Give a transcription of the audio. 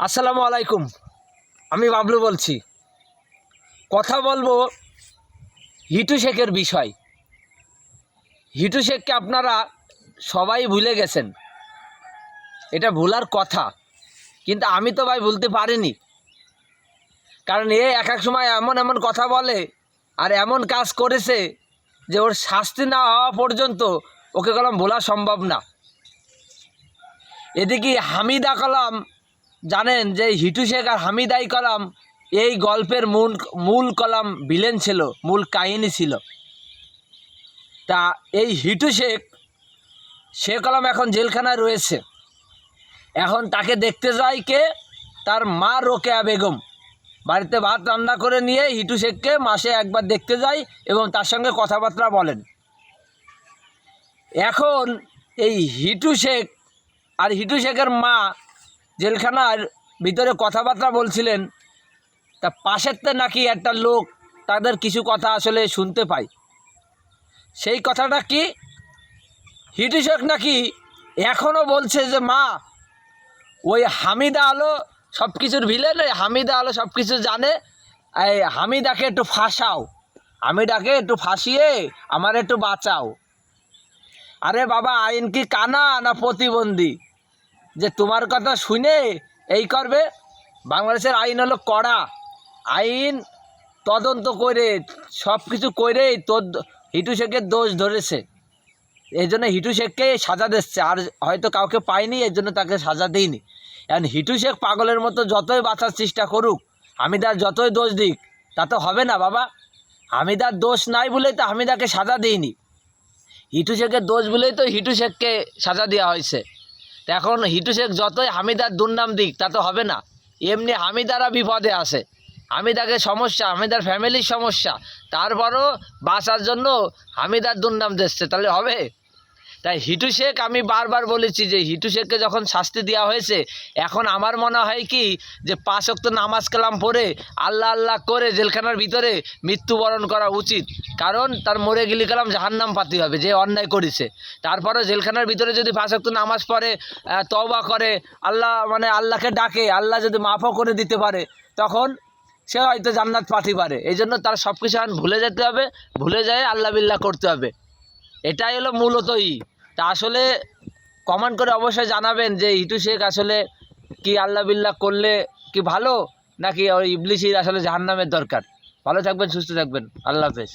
আসসালামু আলাইকুম। আমি বাবলু বলছি। কথা বলব হিটু শেখের বিষয়। হিটু শেখকে আপনারা সবাই ভুলে গেছেন। এটা ভুলার কথা। কিন্তু আমি তো ভাই ভুলতে পারিনি। কারণ এ এক এক সময় এমন এমন কথা বলে আর এমন কাজ করেছে যে ওর শাস্তি না হওয়া পর্যন্ত ওকে কলম ভোলা সম্ভব না। এদিকে হামিদা কলাম জানেন যে হিটু শেখ আর হামিদাই কলাম, এই গল্পের মূল মূল কলাম ভিলেন ছিল, মূল কাহিনী ছিল। তা এই হিটু শেখ, সে কলাম এখন জেলখানায় রয়েছে। এখন তাকে দেখতে যায় কে? তার মা রোকেয়া বেগম। বাড়িতে ভাত রান্না করে নিয়ে হিটু শেখকে মাসে একবার দেখতে যায় এবং তার সঙ্গে কথাবার্তা বলেন। এখন এই হিটু শেখ আর হিটু শেখের মা জেলখানার ভিতরে কথাবার্তা বলছিলেন, তা পাশেরতে নাকি একটা লোক তাদের কিছু কথা আসলে শুনতে পায়। সেই কথাটা কি? হিটু শেখ নাকি এখনও বলছে যে, মা, ওই হামিদা আলো সব কিছুর ভিলেন ওই হামিদা আলো সব কিছু জানে, এই হামিদাকে একটু ফাঁসাও, হামিদাকে একটু ফাঁসিয়ে আমার একটু বাঁচাও। আরে বাবা, আইন কি কানা না প্রতিবন্ধী? যে তোমার কথা শুনে এই করবে, বাংলাদেশের আইন হলো কড়া। আইন তদন্ত করে সব কিছু করেই তোর হিটু শেখের দোষ ধরেছে। এই জন্য হিটু শেখকে সাজা দিচ্ছে, আর হয়তো কাউকে পায়নি, এই জন্য তাকে সাজা দিইনি। এখন হিটু শেখ পাগলের মতো যতই বাঁচার চেষ্টা করুক, হামিদার যতই দোষ দিক, তা তো হবে না বাবা। হামিদার দোষ নাই বলেই তো হামিদাকে সাজা দিইনি। হিটু শেখের দোষ বলেই তো হিটু শেখকে সাজা দেওয়া হয়েছে। এখন হিটু শেখ যতই হামিদার দুর্নাম দিক, তা তো হবে না। এমনি হামিদারা বিপদে আসে হামিদাকে সমস্যা, হামিদার ফ্যামিলির সমস্যা। তারপরও বাঁচার জন্য হামিদার দুর্নাম দিচ্ছে। তাহলে হবে? তাই হিটু শেখ আমি বারবার বলেছি যে হিটু শেখকে যখন শাস্তি দেওয়া হয়েছে, এখন আমার মনে হয় কি যে পাঁচ অক্ত নামাজ কালাম পড়ে আল্লাহ আল্লাহ করে জেলখানার ভিতরে মৃত্যুবরণ করা উচিত। কারণ তার মরে গেলে কালাম জাহান্নাম পাতি হবে, যে অন্যায় করেছে। তারপরে জেলখানার ভিতরে যদি পাঁচ অক্ত নামাজ পড়ে তওবা করে, আল্লাহ মানে আল্লাহকে ডাকে, আল্লাহ যদি মাফও করে দিতে পারে, তখন সে হয়তো জান্নাত পাতি পারে। এই জন্য তার সব কিছু এখন ভুলে যেতে হবে, ভুলে যায় আল্লাহ বিল্লাহ করতে হবে। এটাই হলো মূলতই তা আসলে কমেন্ট করে অবশ্যই জানাবেন যে ইটু শেখ আসলে কি আল্লাহ বিল্লাহ করলে কি ভালো, নাকি ওই ইবলিশির আসলে জাহান্নামের দরকার। ভালো থাকবেন, সুস্থ থাকবেন। আল্লাহ হাফেজ।